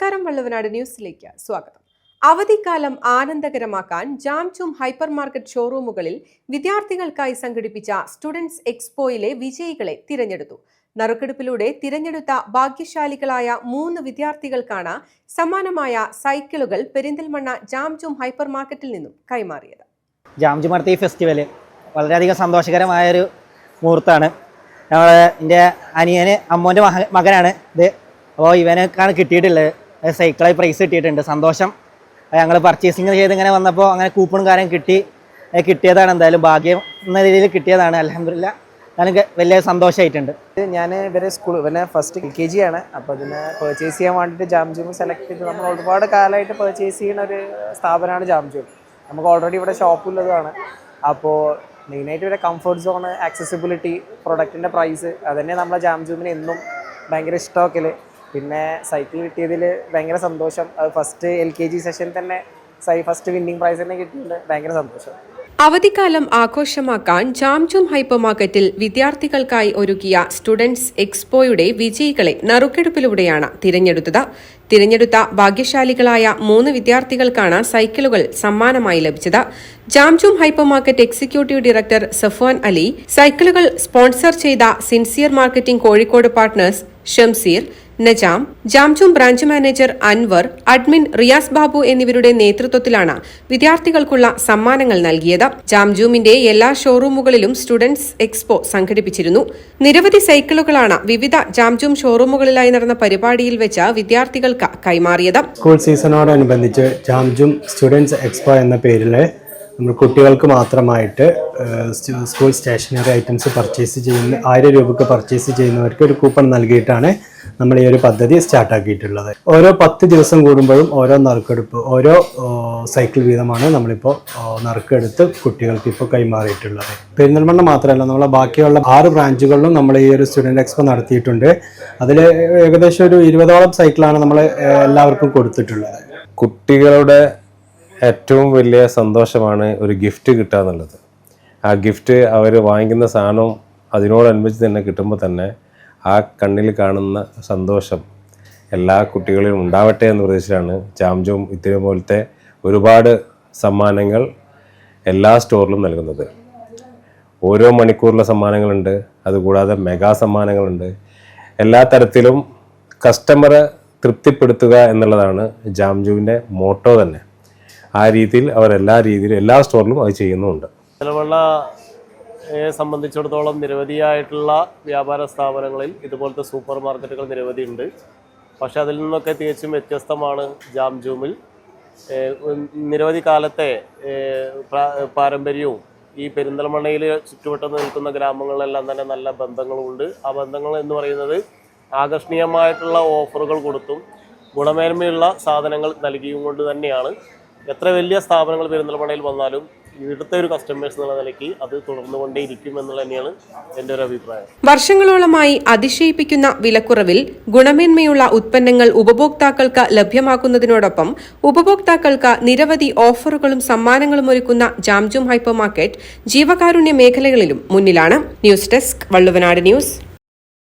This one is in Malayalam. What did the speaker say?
നമസ്കാരം വള്ളുവനാട് ന്യൂസിലേക്ക് സ്വാഗതം. അവധിക്കാലം ആനന്ദകരമാക്കാൻ ജാംചും ഹൈപ്പർ മാർക്കറ്റ് ഷോറൂമുകളിൽ വിദ്യാർത്ഥികൾക്കായി സംഘടിപ്പിച്ച സ്റ്റുഡൻസ് എക്സ്പോയിലെ വിജയികളെ തിരഞ്ഞെടുത്തു. നറുക്കെടുപ്പിലൂടെ തിരഞ്ഞെടുത്ത ഭാഗ്യശാലികളായ മൂന്ന് വിദ്യാർത്ഥികൾക്കാണ് സമാനമായ സൈക്കിളുകൾ പെരിന്തൽമണ്ണ ജാംചും ഹൈപ്പർ മാർക്കറ്റിൽ നിന്നും കൈമാറിയത്. ജാംചുമർത്തി ഫെസ്റ്റിവൽ വളരെയധികം സന്തോഷകരമായ ഒരു മുഹൂർത്തമാണ്. ഞങ്ങൾ എന്റെ അനിയന് അമ്മോന്റെ മക മകനാണ് ഇത്. അപ്പോൾ ഇവനൊക്കെയാണ് കിട്ടിയിട്ടുള്ളത്. സൈക്കിളായി പ്രൈസ് കിട്ടിയിട്ടുണ്ട്. സന്തോഷം. ഞങ്ങൾ പർച്ചേസിങ് ചെയ്ത് ഇങ്ങനെ വന്നപ്പോൾ അങ്ങനെ കൂപ്പണും കാര്യം കിട്ടി. കിട്ടിയതാണ് എന്തായാലും ഭാഗ്യം. എന്ന രീതിയിൽ കിട്ടിയതാണ്. അലഹമില്ല എനിക്ക് വലിയ സന്തോഷമായിട്ടുണ്ട് ഞാൻ ഇവരെ സ്കൂൾ ഇവനെ ഫസ്റ്റ് എൽ കെ ജി ആണ്. അപ്പോൾ ഇതിനെ പർച്ചേസ് ചെയ്യാൻ വേണ്ടിയിട്ട് ജാം ജൂം സെലക്ട് ചെയ്ത് നമ്മൾ ഒരുപാട് കാലമായിട്ട് പർച്ചേസ് ചെയ്യുന്ന ഒരു സ്ഥാപനമാണ് ജാം ജൂം നമുക്ക് ഓൾറെഡി ഇവിടെ ഷോപ്പുള്ളതാണ് അപ്പോൾ മെയിനായിട്ട് ഇവിടെ കംഫർട്ട് സോണ് ആക്സസിബിലിറ്റി പ്രൊഡക്റ്റിന്റെ പ്രൈസ് അതന്നെ നമ്മളെ ജാം ജൂമിന് എന്നും ഭയങ്കര ഇഷ്ടമൊക്കെ പിന്നെ സൈക്കിൾ കിട്ടിയതിൽ ഭയങ്കര സന്തോഷം. അത് first L K G session തന്നെ ഫസ്റ്റ് വിന്നിംഗ് പ്രൈസ് തന്നെ കിട്ടിയിട്ടുണ്ട് ഭയങ്കര സന്തോഷം. അവധിക്കാലം ആഘോഷമാക്കാൻ ജാംജും ഹൈപ്പർ മാർക്കറ്റിൽ വിദ്യാർത്ഥികൾക്കായി ഒരുക്കിയ സ്റ്റുഡൻസ് എക്സ്പോയുടെ വിജയികളെ നറുക്കെടുപ്പിലൂടെയാണ് തിരഞ്ഞെടുത്തത്. തിരഞ്ഞെടുത്ത ഭാഗ്യശാലികളായ മൂന്ന് വിദ്യാർത്ഥികൾക്കാണ് സൈക്കിളുകൾ സമ്മാനമായി ലഭിച്ചത്. Jamjoom hypermarket executive director Safwan Ali സൈക്കിളുകൾ സ്പോൺസർ ചെയ്ത sincere marketing Kozhikode partners Shamseer Najam Jamjoom branch manager Anvar admin Riyas Babu എന്നിവരുടെ നേതൃത്വത്തിലാണ് വിദ്യാർത്ഥികൾക്കുള്ള സമ്മാനങ്ങൾ നൽകിയത്. ജാംജൂമിന്റെ എല്ലാ ഷോറൂമുകളിലും സ്റ്റുഡൻസ് എക്സ്പോ സംഘടിപ്പിച്ചിരുന്നു. നിരവധി സൈക്കിളുകളാണ് വിവിധ ജാംജൂം ഷോറൂമുകളിലായി നടന്ന പരിപാടിയിൽ വെച്ച് വിദ്യാർത്ഥികൾക്ക് കൈമാറിയത്. സ്കൂൾ സീസണോടനുബന്ധിച്ച് ജാംജൂം സ്റ്റുഡൻസ് എക്സ്പോ എന്ന പേരിൽ നമ്മൾ കുട്ടികൾക്ക് മാത്രമായിട്ട് സ്കൂൾ സ്റ്റേഷനറി ഐറ്റംസ് പർച്ചേസ് ചെയ്യുന്ന ആയിരം രൂപക്ക് പർച്ചേസ് ചെയ്യുന്നവർക്ക് ഒരു കൂപ്പൺ നൽകിയിട്ടാണ് നമ്മൾ ഈ ഒരു പദ്ധതി സ്റ്റാർട്ടാക്കിയിട്ടുള്ളത് ഓരോ പത്ത് ദിവസം കൂടുമ്പോഴും ഓരോ നറുക്കെടുപ്പ് ഓരോ സൈക്കിൾ വീതമാണ് നമ്മളിപ്പോൾ നറുക്കെടുത്ത് കുട്ടികൾക്ക് ഇപ്പോൾ കൈമാറിയിട്ടുള്ളത്. പെരിന്തൽമണ്ണ മാത്രമല്ല നമ്മളെ ബാക്കിയുള്ള ആറ് ബ്രാഞ്ചുകളിലും നമ്മൾ ഈ ഒരു സ്റ്റുഡന്റ് എക്സ്പോ നടത്തിയിട്ടുണ്ട്. അതിൽ ഏകദേശം ഒരു ഇരുപതോളം സൈക്കിളാണ് നമ്മൾ എല്ലാവർക്കും കൊടുത്തിട്ടുള്ളത്. കുട്ടികളുടെ ഏറ്റവും വലിയ സന്തോഷമാണ് ഒരു ഗിഫ്റ്റ് കിട്ടുക എന്നുള്ളത്. ആ ഗിഫ്റ്റ് അവർ വാങ്ങിക്കുന്ന സാധനം അതിനോടനുബന്ധിച്ച് തന്നെ കിട്ടുമ്പോൾ തന്നെ ആ കണ്ണിൽ കാണുന്ന സന്തോഷം എല്ലാ കുട്ടികളിലും ഉണ്ടാവട്ടെ എന്ന് പ്രതീക്ഷിച്ചാണ് ജാംജോം പോലത്തെ ഒരുപാട് സമ്മാനങ്ങൾ എല്ലാ സ്റ്റോറിലും നൽകുന്നത്. ഓരോ മണിക്കൂറിലെ സമ്മാനങ്ങളുണ്ട് അതുകൂടാതെ മെഗാ സമ്മാനങ്ങളുണ്ട്. എല്ലാ തരത്തിലും കസ്റ്റമറെ തൃപ്തിപ്പെടുത്തുക എന്നുള്ളതാണ് ജാംജുവിന്റെ മോട്ടോ തന്നെ. ആ രീതിയിൽ അവർ എല്ലാ രീതിയിലും എല്ലാ സ്റ്റോറിലും അത് ചെയ്യുന്നുമുണ്ട്. നിലവിളയെ സംബന്ധിച്ചിടത്തോളം നിരവധിയായിട്ടുള്ള വ്യാപാര സ്ഥാപനങ്ങളിൽ ഇതുപോലത്തെ സൂപ്പർ മാർക്കറ്റുകൾ നിരവധി ഉണ്ട് പക്ഷെ അതിൽ നിന്നൊക്കെ തികച്ചും വ്യത്യസ്തമാണ് ജാം ജൂമിൽ നിരവധി കാലത്തെ പാരമ്പര്യവും ഈ പെരിന്തൽമണ്ണയിൽ ചുറ്റുവട്ടം നിൽക്കുന്ന ഗ്രാമങ്ങളിലെല്ലാം തന്നെ നല്ല ബന്ധങ്ങളുമുണ്ട് ആ ബന്ധങ്ങൾ എന്ന് പറയുന്നത് ആകർഷണീയമായിട്ടുള്ള ഓഫറുകൾ കൊടുത്തും ഗുണമേന്മയുള്ള സാധനങ്ങൾ നൽകിയും കൊണ്ട് തന്നെയാണ്. എത്ര വലിയ സ്ഥാപനങ്ങൾ പെരിന്തൽമണ്ണയിൽ വന്നാലും ഇവിടുത്തെ ഒരു കസ്റ്റമേഴ്സ് എന്നുള്ള നിലയ്ക്ക് അത് തുടർന്നുകൊണ്ടേ ഇരിക്കും എന്നുള്ളത് തന്നെയാണ് എന്റെ ഒരു അഭിപ്രായം. വർഷങ്ങളോളമായി അതിശയിപ്പിക്കുന്ന വിലക്കുറവിൽ ഗുണമേന്മയുള്ള ഉത്പന്നങ്ങൾ ഉപഭോക്താക്കൾക്ക് ലഭ്യമാക്കുന്നതിനോടൊപ്പം ഉപഭോക്താക്കൾക്ക് നിരവധി ഓഫറുകളും സമ്മാനങ്ങളും ഒരുക്കുന്ന ജാംജും ഹൈപ്പർ മാർക്കറ്റ് ജീവകാരുണ്യ മേഖലകളിലും മുന്നിലാണ്. News desk Valluvanad news.